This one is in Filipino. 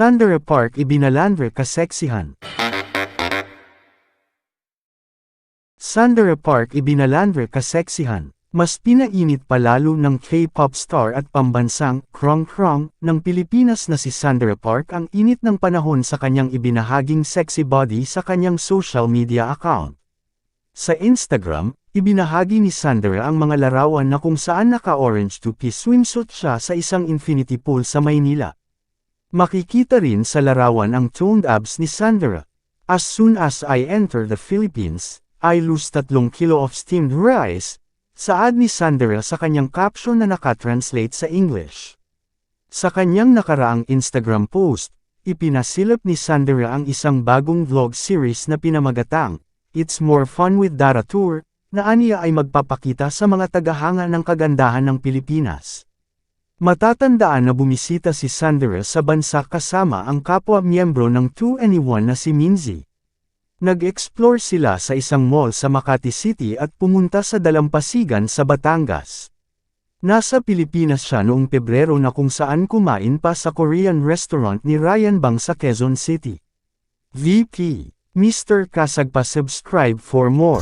Sandra Park ibinalandre kaseksihan. Sandra Park ibinalandre kaseksihan. Mas pinainit palalo ng K-pop star at pambansang Krong Krong ng Pilipinas na si Sandra Park ang init ng panahon sa kanyang ibinahaging sexy body sa kanyang social media account. Sa Instagram, ibinahagi ni Sandra ang mga larawan na kung saan naka-orange two-piece swimsuit siya sa isang infinity pool sa Maynila. Makikita rin sa larawan ang toned abs ni Sandra. As soon as I enter the Philippines, I lose 3 kilo of steamed rice, Saad ni Sandra sa kanyang caption na nakatranslate sa English. Sa kanyang nakaraang Instagram post, ipinasilip ni Sandra ang isang bagong vlog series na pinamagatang, It's More Fun with Dara Tour, na aniya ay magpapakita sa mga tagahanga ng kagandahan ng Pilipinas. Matatandaan na bumisita si Sandra sa bansa kasama ang kapwa-miyembro ng 2NE1 na si Minzy. Nag-explore sila sa isang mall sa Makati City at pumunta sa Dalampasigan sa Batangas. Nasa Pilipinas siya noong Pebrero na kung saan kumain pa sa Korean restaurant ni Ryan Bang sa Quezon City. VP, Mr. Kasag pa subscribe for more.